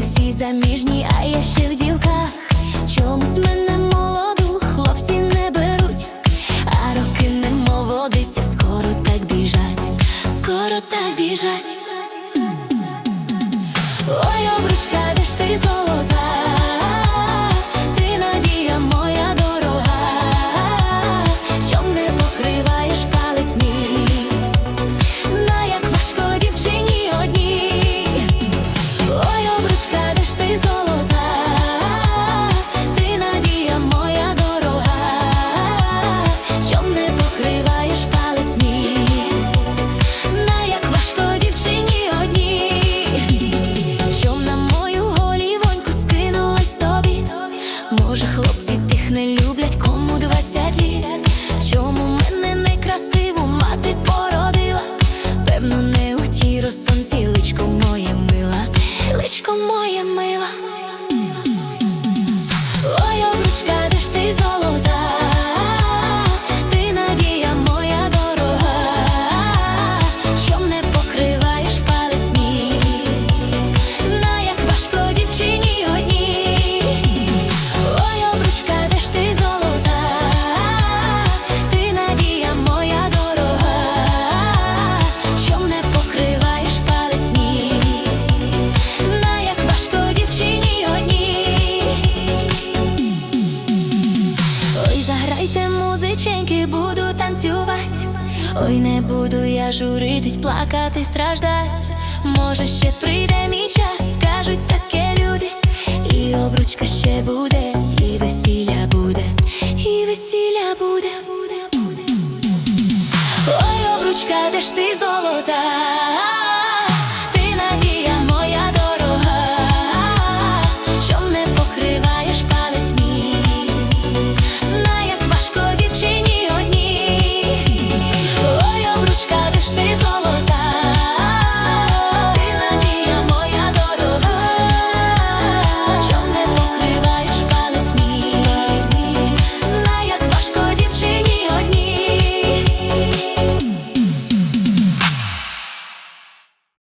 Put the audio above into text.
Всі заміжні, а я ще в ділках, Чомусь мене молоду, хлопці не беруть, а роки не молодиться, скоро так біжать, скоро так біжать. Ой, обручка, де ж ти золота Може, хлопці тих не люблять, кому двадцять літ. Чому мене некрасиву мати породила? Певно, не у тій розсонці личко моє мила, личко моє мила. Музиченьки, буду танцювати. Ой, не буду я журитись, плакати, страждать. Може, ще прийде мій час, скажуть таке люди. І обручка ще буде, і весілля буде, і весілля буде. Ой, обручка, де ж ти золота?